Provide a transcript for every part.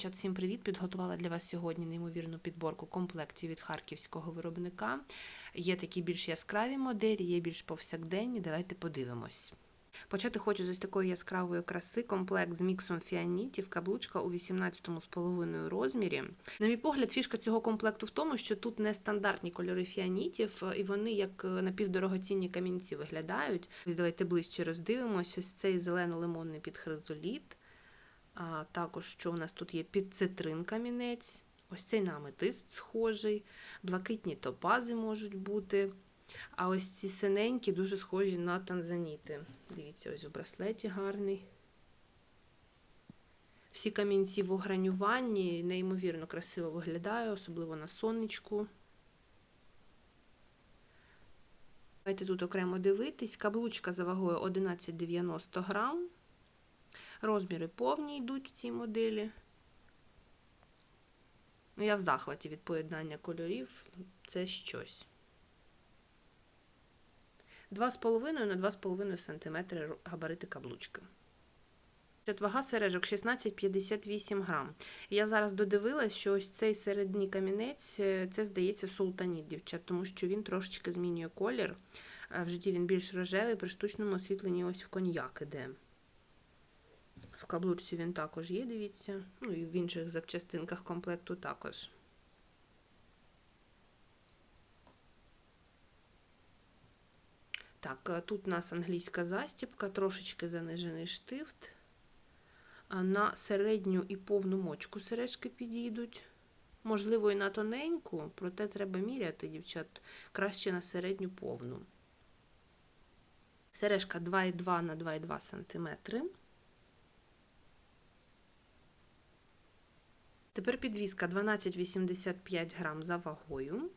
Дівчат, всім привіт! Підготувала для вас сьогодні неймовірну підборку комплектів від харківського виробника. Є такі більш яскраві моделі, є більш повсякденні. Давайте подивимось. Почати хочу з ось такої яскравої краси, комплект з міксом фіанітів, каблучка у 18,5 розмірі. На мій погляд, фішка цього комплекту в тому, що тут не стандартні кольори фіанітів, і вони як напівдорогоцінні камінці виглядають. Ось давайте ближче роздивимось. Ось цей зелено-лимонний підхризоліт. А також, що у нас тут є під цитрин камінець, ось цей на аметист схожий, блакитні топази можуть бути. А ось ці синенькі дуже схожі на танзаніти. Дивіться, ось у браслеті гарний. Всі камінці в огранюванні неймовірно красиво виглядає, особливо на сонечку. Давайте тут окремо дивитись. Каблучка за вагою 11,90 грам. Розміри повні йдуть в цій моделі. Ну, я в захваті від поєднання кольорів. Це щось. 2,5 на 2,5 см габарити каблучки. Вага сережок 16,58 грам. Я зараз додивилась, що ось цей середній камінець, це, здається, султаніт, дівчат, тому що він трошечки змінює колір. В житті він більш рожевий, при штучному освітленні ось в коньяк іде. В каблучці він також є, дивіться. Ну і в інших запчастинках комплекту також. Так, тут у нас англійська застібка, трошечки занижений штифт. На середню і повну мочку сережки підійдуть. Можливо, і на тоненьку, проте треба міряти, дівчат, краще на середню повну. Сережка 2,2 на 2,2 см. Тепер підвіска 12,85 грам за вагою.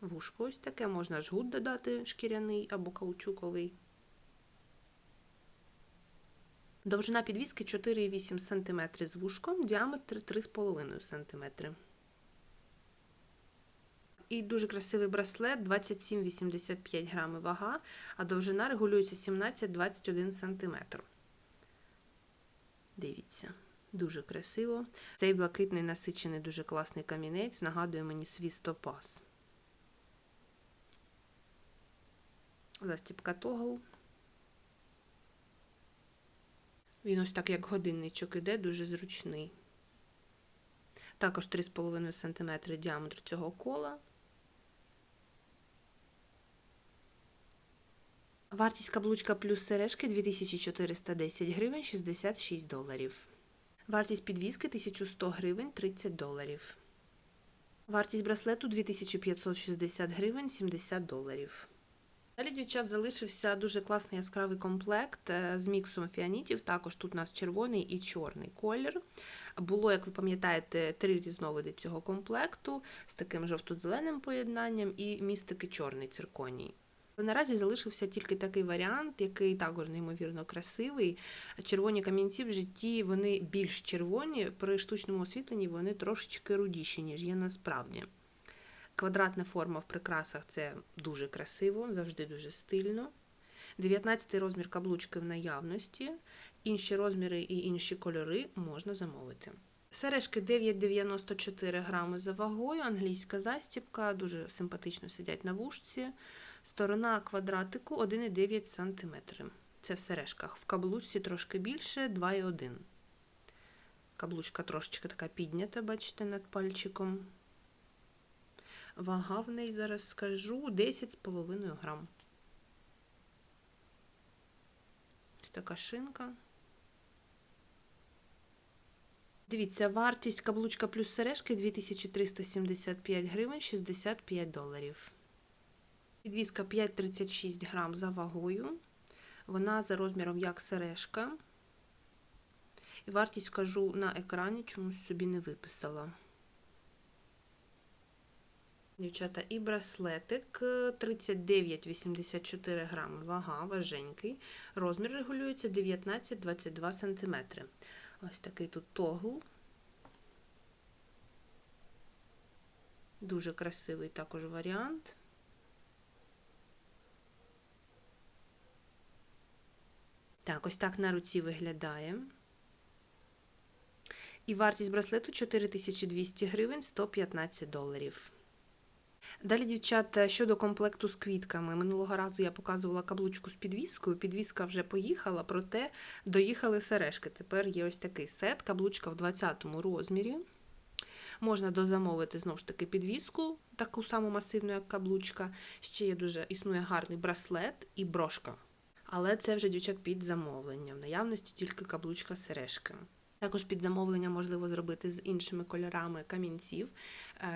Вушко ось таке, можна жгут додати шкіряний або каучуковий. Довжина підвіски 4,8 см з вушком, діаметр 3,5 см. І дуже красивий браслет 27,85 грами вага, а довжина регулюється 17-21 см. Дивіться. Дуже красиво. Цей блакитний насичений, дуже класний камінець, нагадує мені свій стопаз. Застіпка тогл. Він ось так, як годинничок іде, дуже зручний. Також 3,5 см діаметр цього кола. Вартість каблучка плюс сережки 2410 гривень 66 доларів. Вартість підвіски 1100 гривень 30 доларів. Вартість браслету 2560 гривень 70 доларів. Далі, дівчат, залишився дуже класний яскравий комплект е, з міксом фіанітів. Також тут у нас червоний і чорний колір. Було, як ви пам'ятаєте, три різновиди цього комплекту з таким жовто-зеленим поєднанням і містики чорний цирконій. Наразі залишився тільки такий варіант, який також неймовірно красивий. Червоні камінці в житті вони більш червоні, при штучному освітленні вони трошечки рудіші, ніж є насправді. Квадратна форма в прикрасах це дуже красиво, завжди дуже стильно. 19 розмір каблучки в наявності, інші розміри і інші кольори можна замовити. Сережки 9,94 грами за вагою, англійська застібка, дуже симпатично сидять на вушці. Сторона квадратику 1,9 см. Це в сережках. В каблучці трошки більше 2,1 Каблучка трошечки така піднята, бачите, над пальчиком. Вага в неї, зараз скажу, 10,5 грам. Ось така шинка. Дивіться, вартість каблучка плюс сережки 2375 гривень 65 доларів. Підвізка 5,36 грам за вагою. Вона за розміром як сережка. І вартість вкажу на екрані, чомусь собі не виписала. Дівчата, і браслетик 39,84 грам. Вага, важенький. Розмір регулюється 19-22 см. Ось такий тут тогл. Дуже красивий також варіант. Так, ось так на руці виглядає. І вартість браслету 4200 гривень 115 доларів. Далі, дівчата, щодо комплекту з квітками. Минулого разу я показувала каблучку з підвіскою. Підвіска вже поїхала, проте доїхали сережки. Тепер є ось такий сет, каблучка в 20 розмірі. Можна дозамовити знову ж таки підвіску, таку саму масивну, як каблучка. Ще є дуже існує гарний браслет і брошка. Але це вже дівчат під замовлення. В наявності тільки каблучка сережки. Також під замовлення можливо зробити з іншими кольорами камінців.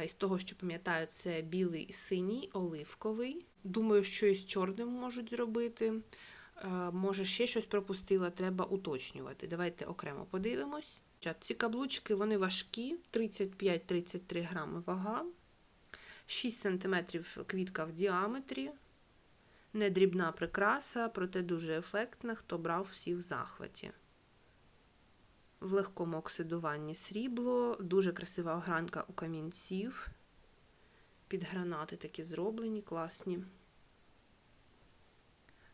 Е, З того, що пам'ятаю, це білий, синій, оливковий. Думаю, що і з чорним можуть зробити. Е, Може, ще щось пропустила, треба уточнювати. Давайте окремо подивимось. Ці каблучки вони важкі, 35-33 грами вага, 6 см квітка в діаметрі, не дрібна прикраса, проте дуже ефектна, хто брав всі в захваті. В легкому оксидуванні срібло, дуже красива огранка у камінців. Під гранати такі зроблені, класні.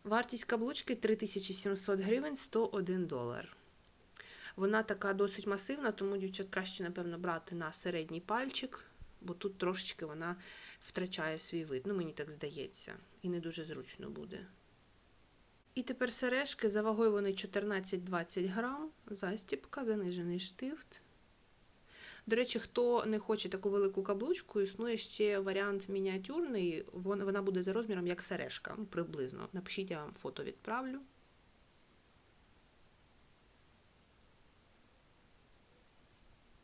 Вартість каблучки 3700 гривень 101 долар. Вона така досить масивна, тому дівчат краще, напевно, брати на середній пальчик, бо тут трошечки вона втрачає свій вид. Ну, мені так здається, і не дуже зручно буде. І тепер сережки, за вагою вони 14-20 грам, застіпка, занижений штифт. До речі, хто не хоче таку велику каблучку, існує ще варіант мініатюрний, вона буде за розміром як сережка, ну, приблизно. Напишіть, я вам фото відправлю.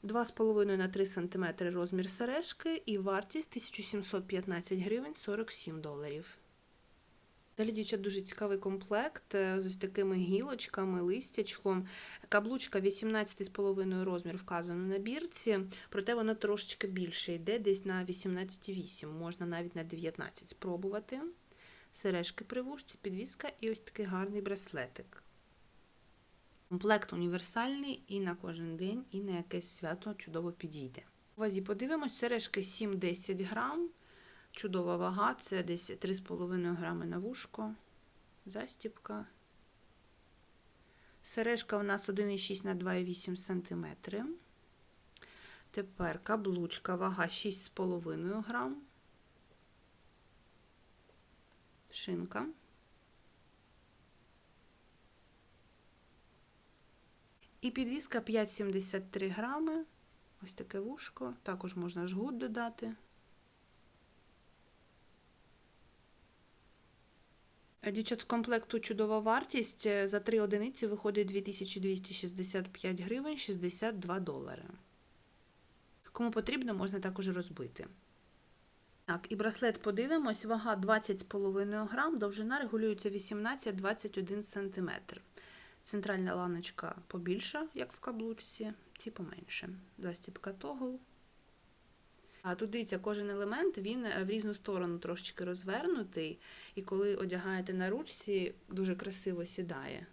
Два з половиною на 3 см розмір сережки і вартість 1715 гривень 47 доларів. Далі, дівчат, дуже цікавий комплект е, з ось такими гілочками, листячком. Каблучка 18,5 розмір вказано на бірці, проте вона трошечки більше йде, десь на 18,8, можна навіть на 19 спробувати. Сережки при вушці, підвіска і ось такий гарний браслетик. Комплект універсальний і на кожен день, і на якесь свято чудово підійде. У вазі подивимось, сережки 7-10 грам. Чудова вага, це десь 3,5 грами на вушко. Застіпка. Сережка у нас 1,6 на 2,8 см. Тепер каблучка, вага 6,5 грам. Шинка. І підвіска 5,73 грами. Ось таке вушко. Також можна жгут додати. Дівчат, з комплекту чудова вартість. За 3 одиниці виходить 2265 гривень 62 долари. Кому потрібно, можна також розбити. Так, і браслет подивимось. Вага 20,5 грам, довжина регулюється 18-21 см. Центральна ланочка побільша, як в каблучці, ці поменше. Застіпка тогл. А тут дивіться, кожен елемент він в різну сторону трошечки розвернутий, і коли одягаєте на ручці, дуже красиво сідає.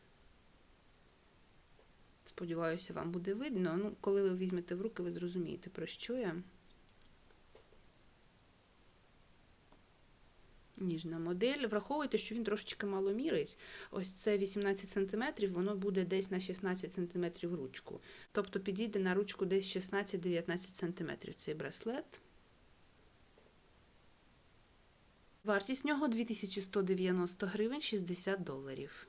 Сподіваюся, вам буде видно. Ну, коли ви візьмете в руки, ви зрозумієте, про що я. Ніжна модель. Враховуйте, що він трошечки маломірить. Ось це 18 см, воно буде десь на 16 см ручку. Тобто підійде на ручку десь 16-19 см цей браслет. Вартість нього 2190 гривень 60 доларів.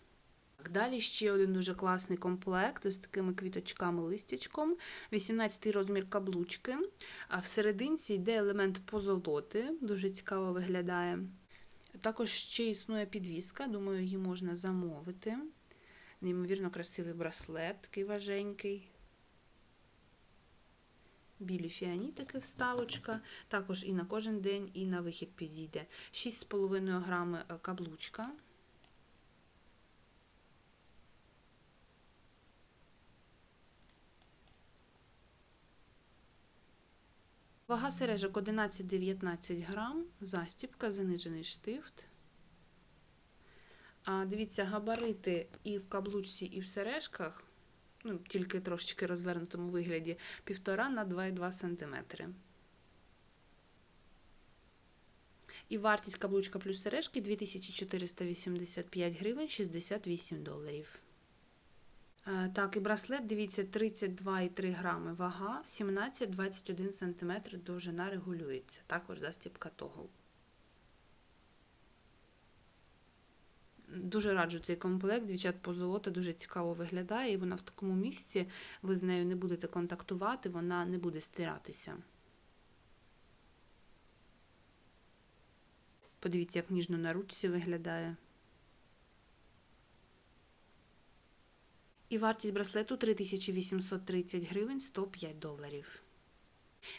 Далі ще один дуже класний комплект з такими квіточками листячком. 18 розмір каблучки. А всерединці йде елемент позолоти, дуже цікаво виглядає. Також ще існує підвіска, думаю, її можна замовити. Неймовірно красивий браслет, такий важенький. Білі фіанітики вставочка. Також і на кожен день, і на вихід підійде. 6,5 грами каблучка. Вага сережок 11-19 грам, застіпка, занижений штифт. А, Дивіться, габарити і в каблучці, і в сережках, ну, тільки трошечки розвернутому вигляді, 1,5 на 2,2 см. І вартість каблучка плюс сережки 2485 гривень 68 доларів. Е, Так, і браслет, дивіться, 32,3 грами вага, 17-21 см довжина регулюється. Також застібка тогл. Дуже раджу цей комплект. Дівчат позолота дуже цікаво виглядає, і вона в такому місці, ви з нею не будете контактувати, вона не буде стиратися. Подивіться, як ніжно на ручці виглядає. І вартість браслету 3830 гривень 105 доларів.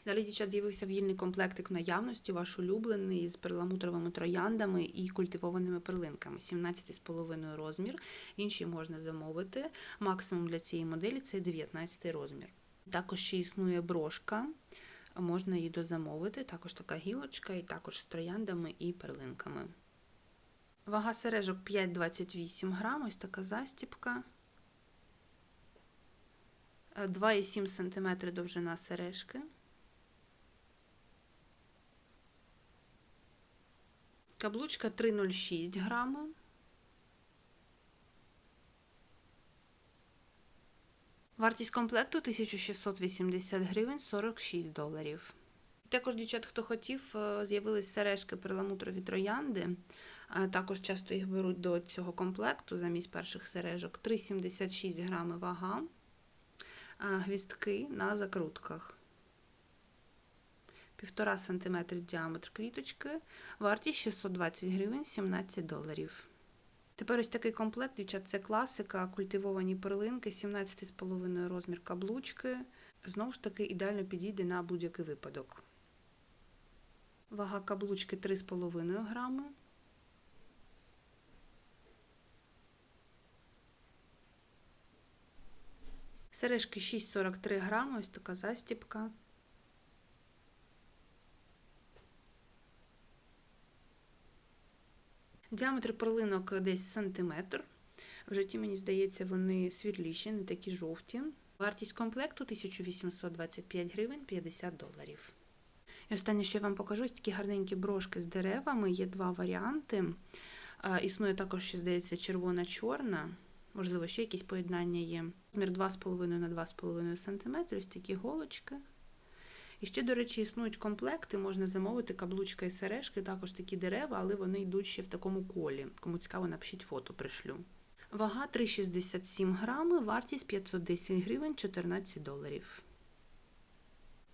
Далі, дівчат, з'явився вільний комплектик наявності, ваш улюблений з перламутровими трояндами і культивованими перлинками. 17,5 розмір. Інші можна замовити. Максимум для цієї моделі це 19 розмір. Також ще існує брошка, можна її дозамовити. Також така гілочка, і також з трояндами і перлинками. Вага сережок 5,28 грам, ось така застіпка. 2,7 см довжина сережки. Каблучка 3,06 грама. Вартість комплекту 1680 гривень 46 доларів. Також, дівчат, хто хотів, е, з'явились сережки перламутрові троянди. Е, Також часто їх беруть до цього комплекту замість перших сережок. 3,76 грами вага, Гвістки на закрутках. 1,5 см діаметр квіточки, вартість 620 гривень 17 доларів. Тепер ось такий комплект, дівчат, це класика, культивовані перлинки, 17,5 розмір каблучки. Знову ж таки, ідеально підійде на будь-який випадок. Вага каблучки 3,5 грами. Сережки 6,43 грами, ось така застіпка. Діаметр перлинок десь сантиметр. В житті, мені здається, вони світліші, не такі жовті. Вартість комплекту 1825 гривень 50 доларів. І останнє, що я вам покажу, ось такі гарненькі брошки з деревами. Є два варіанти. Існує також, що здається, червона-чорна. Можливо, ще якісь поєднання є. Мір 2,5 на 2,5 см, ось такі голочки. І ще, до речі, існують комплекти, можна замовити каблучка і сережки, також такі дерева, але вони йдуть ще в такому колі. Кому цікаво, напишіть фото, пришлю. Вага 3,67 грами, вартість 510 гривень 14 доларів.